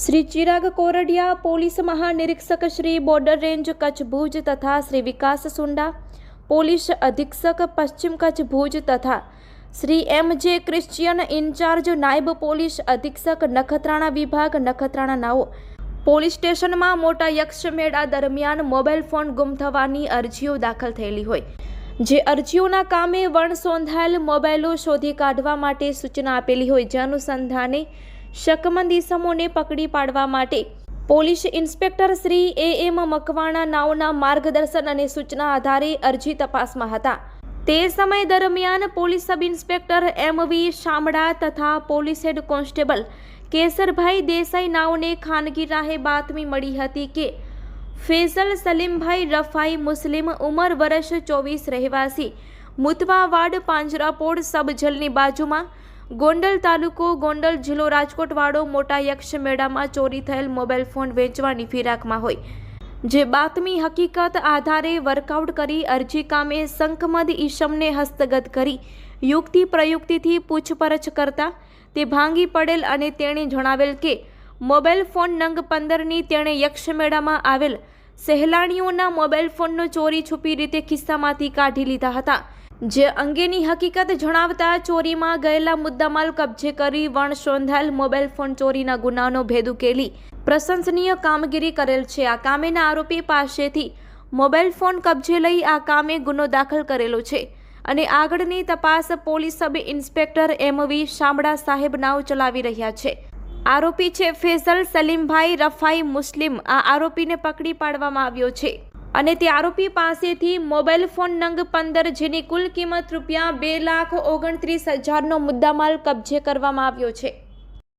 Shri Chirag Koradiya, police મહાનિરીક્ષક Shri border range Kutch Bhuj તથા શ્રી વિકાસ Sunda, police અધિક્ષક પશ્ચિમ કચ્છ ભુજ તથા શ્રી એમ જે ક્રિશ્ચિયન ઇન્ચાર્જ નાયબ પોલીસ અધિક્ષક નખત્રાણા વિભાગ નખત્રાણા નાઓ પોલીસ સ્ટેશનમાં મોટા યક્ષમેળા દરમિયાન મોબાઈલ ફોન ગુમ થવાની અરજીઓ દાખલ થયેલી હોય. જે અરજીઓના કામે વણસોંધાયેલ મોબાઈલો શોધી કાઢવા માટે સૂચના આપેલી હોય. જે અનુસંધાને શકમંદ ઇસમોને પકડી પાડવા માટે police inspector Shri A M Makwana નાઓના માર્ગદર્શન અને સૂચના આધારે અરજી તપાસમાં હતા. તે સમય દરમિયાન પોલીસ સબ ઇન્સ્પેક્ટર એમ વી શામળા તથા police head constable Kesarbhai Desai નાઓને ખાનગી રાહે બાતમી મળી હતી કે ફેઝલ સલીમભાઈ રફાઈ મુસ્લિમ ઉંમર વર્ષ ચોવીસ રહેવાસી મુતવાવાડ પાંજરાપોળ સબ જેલની બાજુમાં ગોંડલ તાલુકો ગોંડલ જિલ્લો રાજકોટવાળો મોટા યક્ષ મેળામાં ચોરી થયેલ મોબાઈલ ફોન વેચવાની ફિરાકમાં હોય. જે બાતમી હકીકત આધારે વર્કઆઉટ કરી અરજી કામે શંખમદ ઈશમને હસ્તગત કરી યુક્તિ પ્રયુક્તિથી પૂછપરછ કરતા તે ભાંગી પડેલ અને તેણે જણાવેલ કે મોબાઈલ ફોન નંગ પંદરની તેણે યક્ષમેળામાં આવેલ સહેલાણીઓના મોબાઈલ ફોનનો ચોરી છુપી રીતે ખિસ્સામાંથી કાઢી લીધા હતા. જે અંગેની હકીકત જણાવતા ચોરીમાં ગયેલા મુદ્દામાલ કબજે કરી વણ શોંધાયેલ મોબાઈલ ફોન ચોરીના ગુનાનો ભેદ ઉકેલી પ્રશંસનીય કામગીરી કરેલ છે. આ કામેના આરોપી પાસેથી મોબાઈલ ફોન કબજે લઈ આ કામે ગુનો દાખલ કરેલો છે અને આગળની તપાસ પોલીસ સબ ઇન્સ્પેક્ટર એમ વી શામળા સાહેબ નાવ ચલાવી રહ્યા છે. આરોપી છે ફેઝલ સલીમભાઈ રફાઈ મુસ્લિમ. આ આરોપીને પકડી પાડવામાં આવ્યો છે. અને તે આરોપી પાસેથી મોબાઈલ ફોન નંગ પંદર જેની કુલ કિંમત રૂપિયા બે લાખ ઓગણત્રીસ હજારનો મુદ્દામાલ કબજે કરવામાં આવ્યો છે.